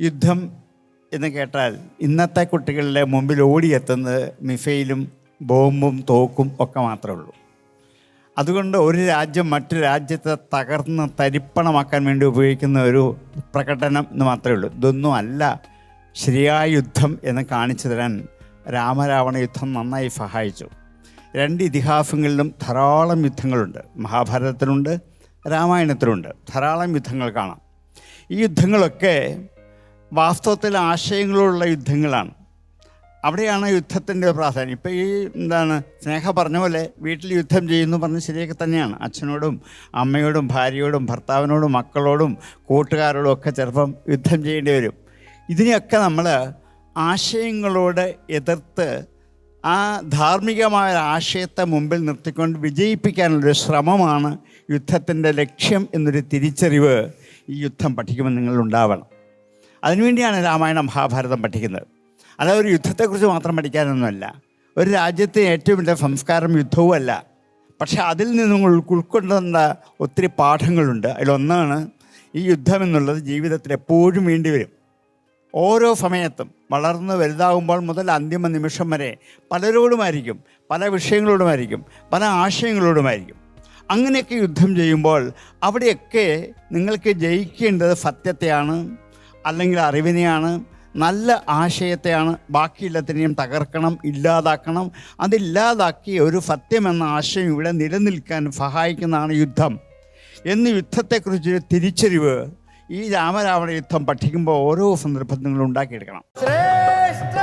യുദ്ധം എന്ന് കേട്ടാൽ ഇന്നത്തെ കുട്ടികളുടെ മുമ്പിൽ ഓടിയെത്തുന്നത് മിസൈലും ബോംബും തോക്കും ഒക്കെ മാത്രമേ ഉള്ളൂ. അതുകൊണ്ട് ഒരു രാജ്യം മറ്റു രാജ്യത്തെ തകർന്ന് തരിപ്പണമാക്കാൻ വേണ്ടി ഉപയോഗിക്കുന്ന ഒരു പ്രകടനം എന്ന് മാത്രമേ ഉള്ളൂ. ഇതൊന്നും അല്ല. ശരിയായ യുദ്ധം എന്ന് കാണിച്ചു തരാൻ രാമരാവണ യുദ്ധം നന്നായി സഹായിച്ചു. രണ്ട് ഇതിഹാസങ്ങളിലും ധാരാളം യുദ്ധങ്ങളുണ്ട്. മഹാഭാരതത്തിലുണ്ട് രാമായണത്തിലുണ്ട്. ധാരാളം യുദ്ധങ്ങൾ കാണാം. ഈ യുദ്ധങ്ങളൊക്കെ വാസ്തവത്തിൽ ആശയങ്ങളുള്ള യുദ്ധങ്ങളാണ്. അവിടെയാണ് യുദ്ധത്തിന്റെ പ്രാധാന്യം. ഇപ്പോൾ ഈ എന്താണ് സ്നേഹ പറഞ്ഞ പോലെ വീട്ടിൽ യുദ്ധം ചെയ്യുന്നു പറഞ്ഞ് ശരിയൊക്കെ തന്നെയാണ്. അച്ഛനോടും അമ്മയോടും ഭാര്യയോടും ഭർത്താവിനോടും മക്കളോടും കൂട്ടുകാരോടും ഒക്കെ ചിലപ്പം യുദ്ധം ചെയ്യേണ്ടി വരും. ഇതിനെയൊക്കെ നമ്മൾ ആശയങ്ങളോട് എതിർത്ത് ആ ധാർമ്മികമായ ആശയത്തെ മുമ്പിൽ നിർത്തിക്കൊണ്ട് വിജയിപ്പിക്കാനുള്ളൊരു ശ്രമമാണ് യുദ്ധത്തിന്റെ ലക്ഷ്യം എന്നൊരു തിരിച്ചറിവ് ഈ യുദ്ധം പഠിക്കുമ്പോൾ നിങ്ങളുണ്ടാവണം അതിനുവേണ്ടിയാണ് രാമായണം മഹാഭാരതം പഠിക്കുന്നത്. അതായത് ഒരു യുദ്ധത്തെക്കുറിച്ച് മാത്രം പഠിക്കാനൊന്നുമല്ല. ഒരു രാജ്യത്തെ ഏറ്റവും വലിയ സംസ്കാരം യുദ്ധവും അല്ല. പക്ഷെ അതിൽ നിന്നും ഉൾക്കൊണ്ടുന്ന ഒത്തിരി പാഠങ്ങളുണ്ട്. അതിലൊന്നാണ് ഈ യുദ്ധം എന്നുള്ളത് ജീവിതത്തിൽ എപ്പോഴും വേണ്ടി വരും. ഓരോ സമയത്തും വളർന്ന് വലുതാകുമ്പോൾ മുതൽ അന്തിമ നിമിഷം വരെ പലരോടുമായിരിക്കും പല വിഷയങ്ങളോടുമായിരിക്കും പല ആശയങ്ങളോടുമായിരിക്കും. അങ്ങനെയൊക്കെ യുദ്ധം ചെയ്യുമ്പോൾ അവിടെയൊക്കെ നിങ്ങൾക്ക് ജയിക്കേണ്ടത് സത്യത്തെയാണ്. അല്ലെങ്കിൽ അറിവിനെയാണ് നല്ല ആശയത്തെയാണ് ബാക്കിയെല്ലാത്തിനെയും തകർക്കണം ഇല്ലാതാക്കണം. അതില്ലാതാക്കി ഒരു സത്യം എന്ന ആശയം ഇവിടെ നിലനിൽക്കാൻ സഹായിക്കുന്നതാണ് യുദ്ധം. എന്ന് യുദ്ധത്തെക്കുറിച്ചൊരു തിരിച്ചറിവ് ഈ രാമരാവണ യുദ്ധം പഠിക്കുമ്പോൾ ഓരോ സന്ദർഭത്തിൽ നിങ്ങൾ ഉണ്ടാക്കിയെടുക്കണം. ശ്രേഷ്ഠ